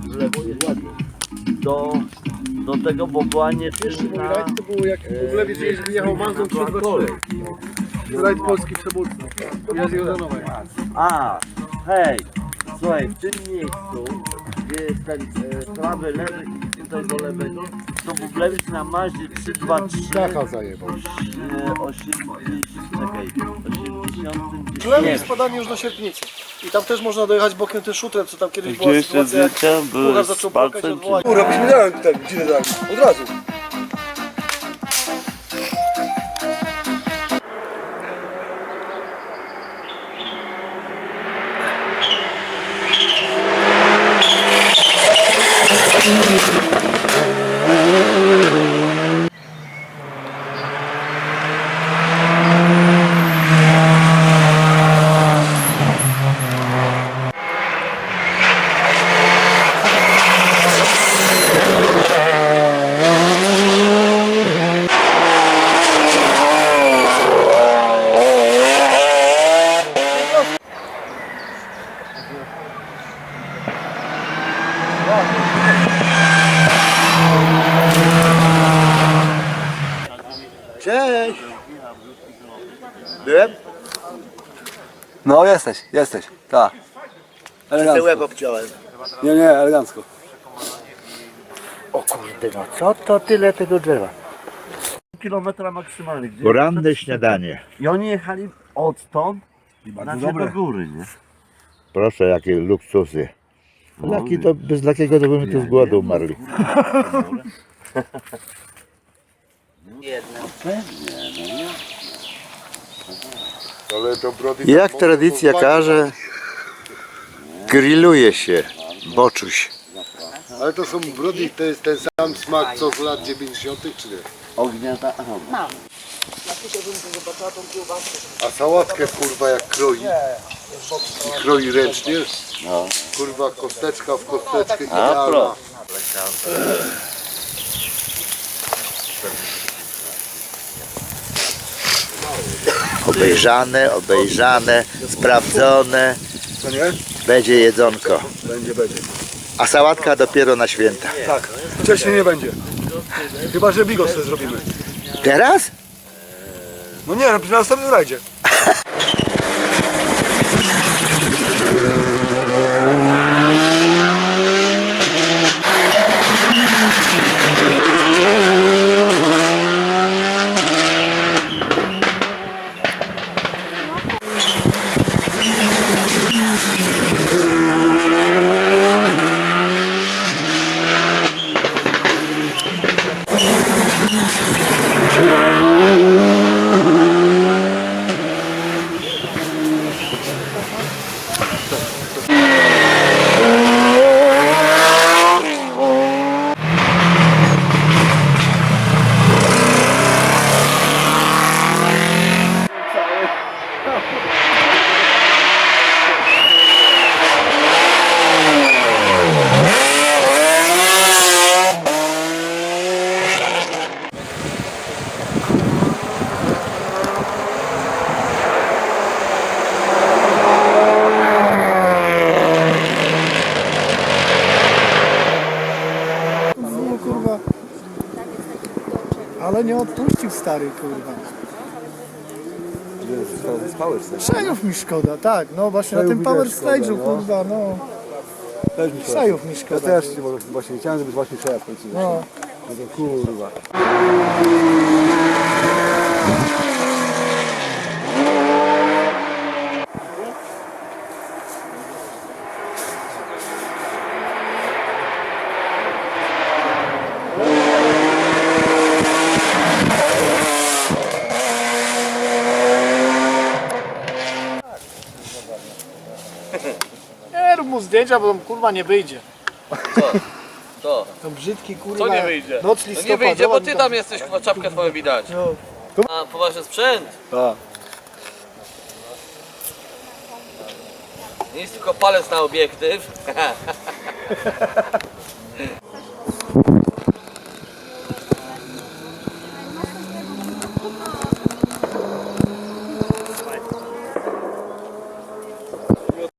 W lewo jest ładnie. Do, do tego, bo była Pierwszy mój nieczynna... rajd to był jak w ogóle wiedziałeś, że wyjechał Mazdą 324. Rajd polski przewódcy. Ja z. A, hej, słuchaj, w tym miejscu, gdzie jest ten e, prawy, lewy i tutaj do lewego, to Bublewicz na Maździe 323 Taka zajebał. e, 80, czekaj, 80, Lewy nie, jest spadanie już do Sierpnicy. I tam też można dojechać bokiem tym szutrem, co tam kiedyś gdzie była jeszcze sytuacja, jak zdjęcia były Puchar z zaczął płakać palcem, czy... Kurwa, byśmy dałem ten godzinę dali. Od razu. No jesteś, jesteś, tak. Elegancko. Łeb obciąłem. Nie, nie, elegancko. O kurde, no co to tyle tego drzewa? kilometra maksymalnie. Gdzie Poranne śniadanie. I oni jechali odtąd znaczy do góry, nie? Proszę, jakie luksusy. Laki to, bez lakiego to byśmy tu z głodu umarli. Jak tradycja każe, grilluje się boczuś. Ale to są brody, to jest ten sam smak co z lat 90. czy nie? Ogniata, aha. A sałatkę kurwa jak kroi. I kroi ręcznie. Kurwa kosteczka w kosteczkę idealna. pro. Obejrzane, obejrzane, sprawdzone. Co nie? Będzie jedzonko. Będzie, będzie. A sałatka dopiero na święta. Tak. Wcześniej nie będzie. Chyba, że bigos sobie zrobimy. Teraz? No nie, przy następnym rajdzie. ale nie odpuścił stary, kurwa. Szajów mi szkoda, tak, no właśnie na Szajów tym mi power też szkoda, stage'u, no. kurwa, no. Też mi szkoda. Szajów mi Ja szkoda. też może właśnie chciałem, żeby właśnie szef w końcu. No. No to kurwa. Zdjęcia, bo on kurwa nie wyjdzie. Co? To brzydki kurwa. Co nie wyjdzie? Noc No listopadowa. nie wyjdzie, bo ty tam jesteś, chyba czapkę twoją widać. No. A poważny sprzęt. Tak. Nie jest tylko palec na obiektyw.